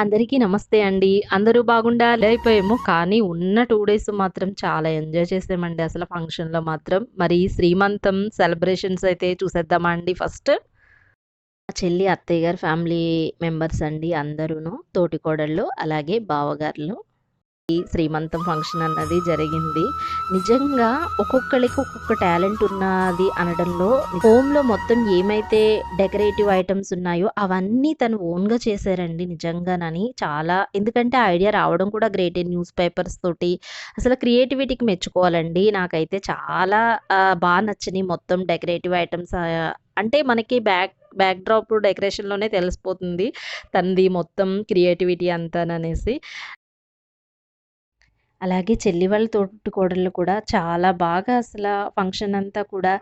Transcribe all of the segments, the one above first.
అందరికీ నమస్తే అండి. అందరూ బాగుండాలి అయిపోయాము. కానీ ఉన్న టూ డేస్ మాత్రం చాలా ఎంజాయ్ చేసామండి అసలు ఫంక్షన్‌లో మాత్రం. మరి శ్రీమంతం సెలబ్రేషన్స్ అయితే చూసేద్దామా అండి ఫస్ట్? చెల్లి, అత్తయ్య గారి ఫ్యామిలీ మెంబర్స్ అండి అందరూను. తోటికోడళ్ళు, అలాగే బావగారులు. శ్రీమంతం ఫంక్షన్ అన్నది జరిగింది. నిజంగా ఒక్కొక్కరికి ఒక్కొక్క టాలెంట్ ఉన్నది అనడంలో హోమ్‌లో మొత్తం ఏమైతే డెకరేటివ్ ఐటమ్స్ ఉన్నాయో అవన్నీ తను ఓన్‌గా చేశారండి నిజంగానని. చాలా ఎందుకంటే ఐడియా రావడం కూడా గ్రేట్ న్యూస్ పేపర్స్ తోటి. అసలు క్రియేటివిటీకి మెచ్చుకోవాలండి. నాకైతే చాలా బాగా నచ్చినాయి మొత్తం డెకరేటివ్ ఐటమ్స్ అంటే మనకి బ్యాక్ బ్యాక్ డ్రాప్ డెకరేషన్‌లోనే తెలిసిపోతుంది. తనది మొత్తం క్రియేటివిటీ అంతాననేసి. అలాగే చెల్లి వాళ్ళ తోటికోడళ్ళు కూడా చాలా బాగా అసలు ఫంక్షన్ అంతా కూడా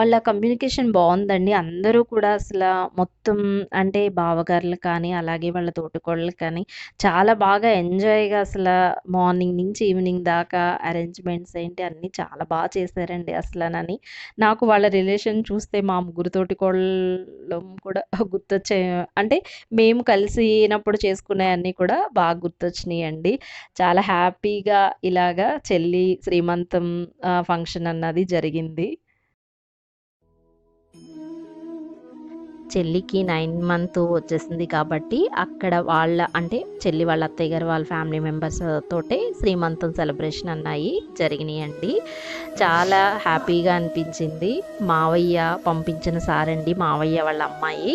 వాళ్ళ కమ్యూనికేషన్ బాగుందండి అందరూ కూడా అసలు మొత్తం అంటే బావగారులు కానీ, అలాగే వాళ్ళ తోటికోళ్ళు కానీ చాలా బాగా ఎంజాయ్‌గా అసలు మార్నింగ్ నుంచి ఈవినింగ్ దాకా అరేంజ్‌మెంట్స్ ఏంటి అన్నీ చాలా బాగా చేశారండి అసలనని. నాకు వాళ్ళ రిలేషన్ చూస్తే మా ముగ్గురు తోటికోళ్ళం కూడా గుర్తొచ్చే అంటే మేము కలిసినప్పుడు చేసుకునేయన్నీ కూడా బాగా గుర్తొచ్చినియండి. చాలా హ్యాపీగా ఇలాగా చెల్లి శ్రీమంతం ఫంక్షన్ అన్నది జరిగింది. చెల్లికి నైన్ మంత్ వచ్చేసింది కాబట్టి అక్కడ వాళ్ళ అంటే చెల్లి వాళ్ళ అత్తయ్య గారు వాళ్ళ ఫ్యామిలీ మెంబర్స్ తోటే శ్రీమంతం సెలబ్రేషన్ అన్నాయి జరిగినాయండి చాలా హ్యాపీగా అనిపించింది. మావయ్య పంపించిన సారండి మావయ్య వాళ్ళ అమ్మాయి.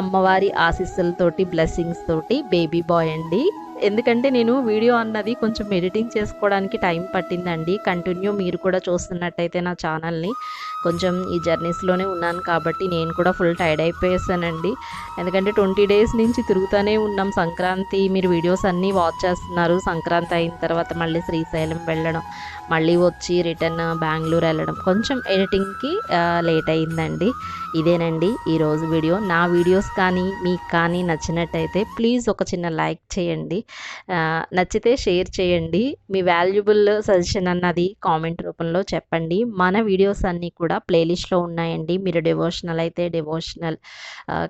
అమ్మవారి ఆశీస్సులతోటి, బ్లెస్సింగ్స్ తోటి బేబీ బాయ్ అండి. ఎందుకంటే నేను వీడియో అన్నది కొంచెం ఎడిటింగ్ చేసుకోవడానికి టైం పట్టిందండి. కంటిన్యూ మీరు కూడా చూస్తున్నట్టయితే నా ఛానల్‌ని కొంచెం ఈ జర్నీస్‌లోనే ఉన్నాను కాబట్టి నేను కూడా ఫుల్ టైర్డ్ అయిపోయేసానండి. ఎందుకంటే 20 డేస్ నుంచి తిరుగుతూనే ఉన్నాం. సంక్రాంతి మీరు వీడియోస్ అన్నీ వాచ్ చేస్తున్నారు. సంక్రాంతి అయిన తర్వాత మళ్ళీ శ్రీశైలం వెళ్ళడం, మళ్ళీ వచ్చి రిటర్న్ బెంగళూరు వెళ్ళడం కొంచెం ఎడిటింగ్‌కి లేట్ అయిందండి. ఇదేనండి ఈరోజు వీడియో. నా వీడియోస్ కానీ, మీకు కానీ నచ్చినట్టయితే ప్లీజ్ ఒక చిన్న లైక్ చేయండి. నచ్చితే షేర్ చేయండి. మీ వాల్యుబుల్ సజెషన్ అన్నది కామెంట్ రూపంలో చెప్పండి. మన వీడియోస్ అన్నీ కూడా ప్లేలిస్ట్‌లో ఉన్నాయండి. మీరు డివోషనల్ అయితే డివోషనల్,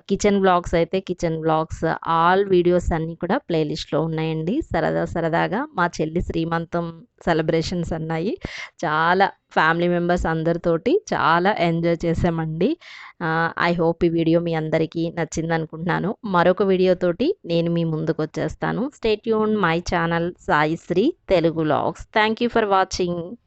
కిచెన్ బ్లాగ్స్ అయితే కిచెన్ బ్లాగ్స్ ఆల్ వీడియోస్ అన్నీ కూడా ప్లేలిస్ట్‌లో ఉన్నాయండి. సరదా సరదాగా మా చెల్లి శ్రీమంతం సెలబ్రేషన్స్ అన్నాయి. చాలా ఫ్యామిలీ మెంబర్స్ అందరితోటి చాలా ఎంజాయ్ చేసామండి. ఐ హోప్ ఈ వీడియో మీ అందరికీ నచ్చిందనుకుంటున్నాను. మరొక వీడియోతోటి నేను మీ ముందుకొచ్చేస్తాను. వచ్చేస్తాను stay tune my channel Saisri Telugu logs thank you for watching.